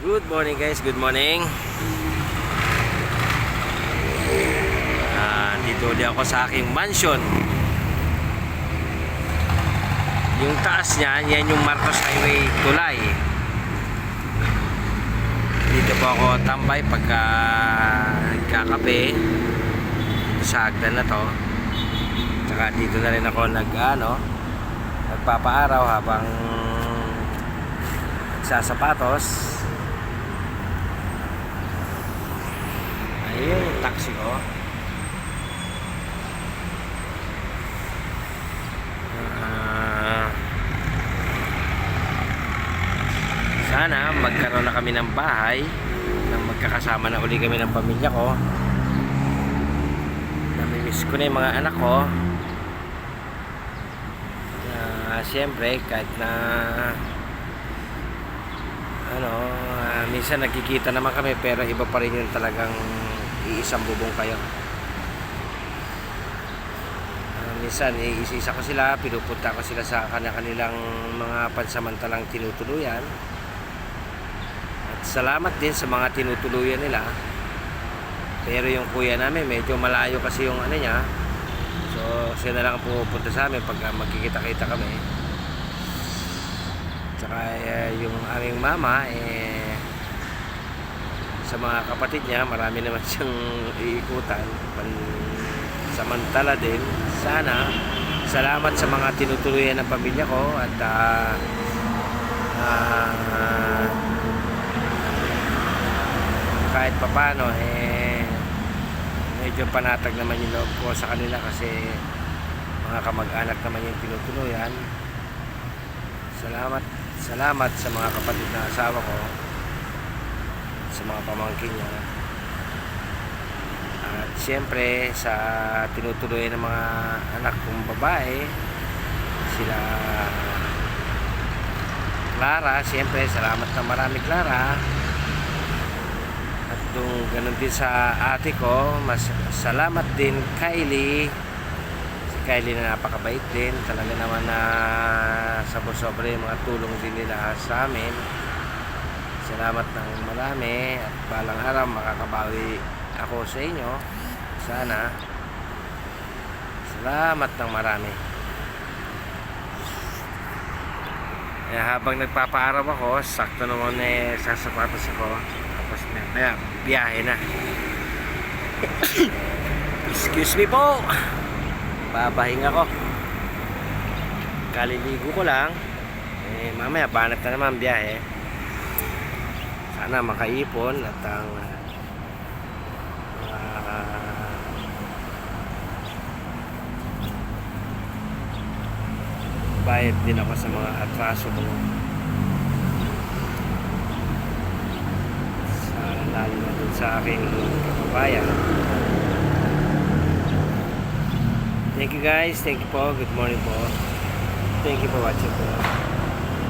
Good morning guys, good morning. Ah, dito ulit ako sa aking mansion. Yung taas niya, yan yung Marcos Highway Tulay. Dito po ako tambay pagka kakape sa hagdan na to. Tsaka dito na rin ako nag ano, nagpapaaraw habang nagsasapatos. Ayun, yung taxi ko. Ah, sana magkaroon na kami ng bahay nang magkakasama na uli kami ng pamilya ko. Namimiss ko na yung mga anak ko. Ah, Siyempre, kahit na ano, ah, minsan nagkikita naman kami pero iba pa rin yung talagang iisang bubong kayo. Ah, minsan, iisa-isa ko sila, pinupunta ko sila sa kanilang mga pansamantalang tinutuluyan. At salamat din sa mga tinutuluyan nila. Pero yung kuya namin, medyo malayo kasi yung ano niya. So, siya na lang ang pumupunta sa amin pag magkikita-kita kami. Tsaka eh, yung aming mama, eh, sa mga kapatid niya, marami naman siyang iikutan. Pan, samantala din, sana, salamat sa mga tinutuluyan ng pamilya ko at ah, ah, kahit papano, eh, medyo panatag naman yung loob ko sa kanila kasi mga kamag-anak naman yung tinutuluyan. Salamat, salamat sa mga kapatid na asawa ko, sa mga pamangkin niya. At siyempre sa tinutuluyan ng mga anak kong babae, sila Clara, siyempre salamat na marami Clara. At kung ganun din sa ate ko, mas salamat din Kylie. Si Kylie na napakabait din. Talaga naman na sobra-sobra yung mga tulong din nila sa amin. Salamat ng marami at balang araw makakabawi ako sa inyo. Sana. Salamat ng marami. Eh, habang nagpapaaraw ako, sakto naman eh, sasapatos ako. Tapos na, kaya, biyahe na. Excuse me po. Babahing ako. Kaliligo ko lang. Eh, mamaya, banat na naman biyahe. Sana makaipon at ang ah, bayad din ako sa mga atraso ko. Sa lalo na dun sa aking kababayan. Thank you guys. Thank you po. Good morning po. Thank you for watching po